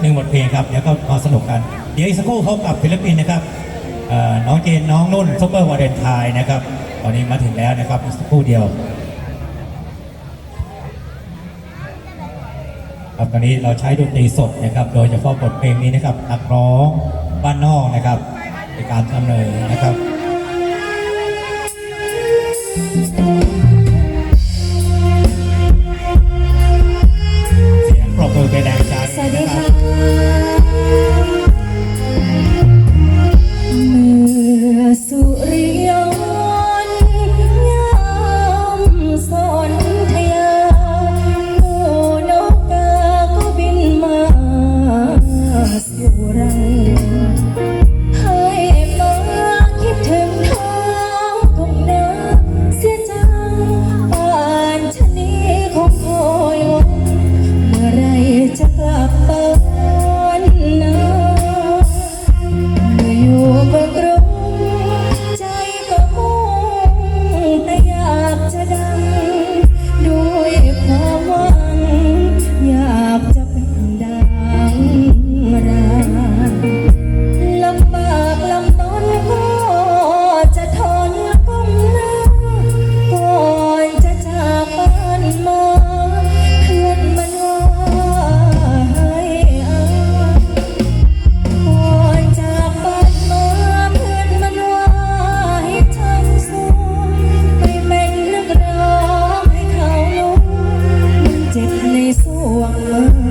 หนึ่งบทเพลงครับเดี๋ยวก็มาสนุกกัน เดี๋ยวอีกสักครู่พบกับศิลปินนะครับน้องเจนน้องนุ่นซุปเปอร์วาเลนไทน์นะครับ ตอนนี้มาถึงแล้วนะครับสักครู่เดียวครับตอนนี้เราใช้ดนตรีสดนะครับ โดยเฉพาะบทเพลงนี้นะครับนักร้องบ้านนอกนะครับในการทำเลยนะครับ you. วง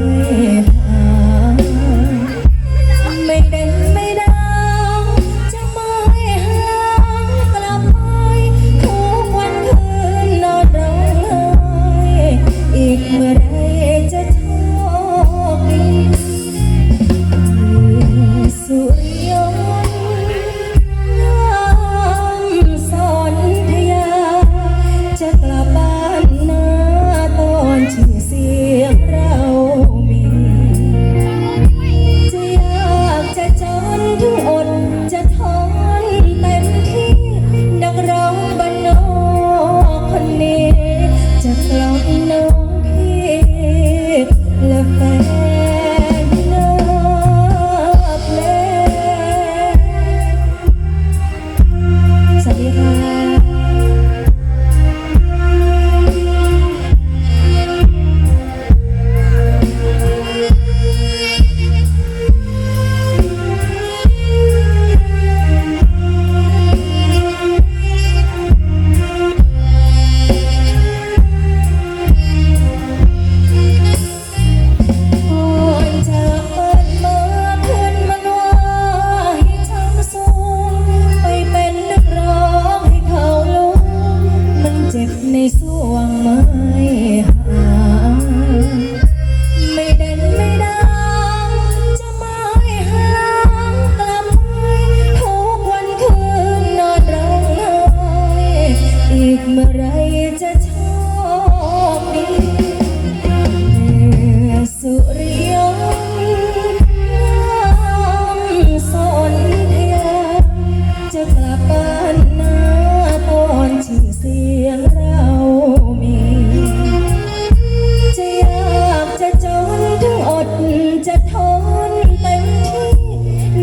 ะท้อนเต็มที่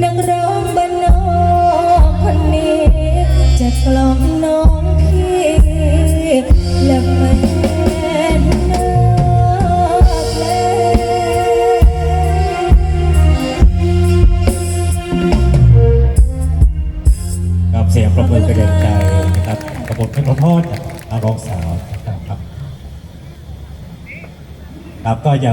นักร้องบ้นอกนีจะกล่อมน้องพีและแม่กับเสียงประมือกระเด็นใจนะครับกระบทเพลงขอโทษจากนัองครับ ครับก็อย่า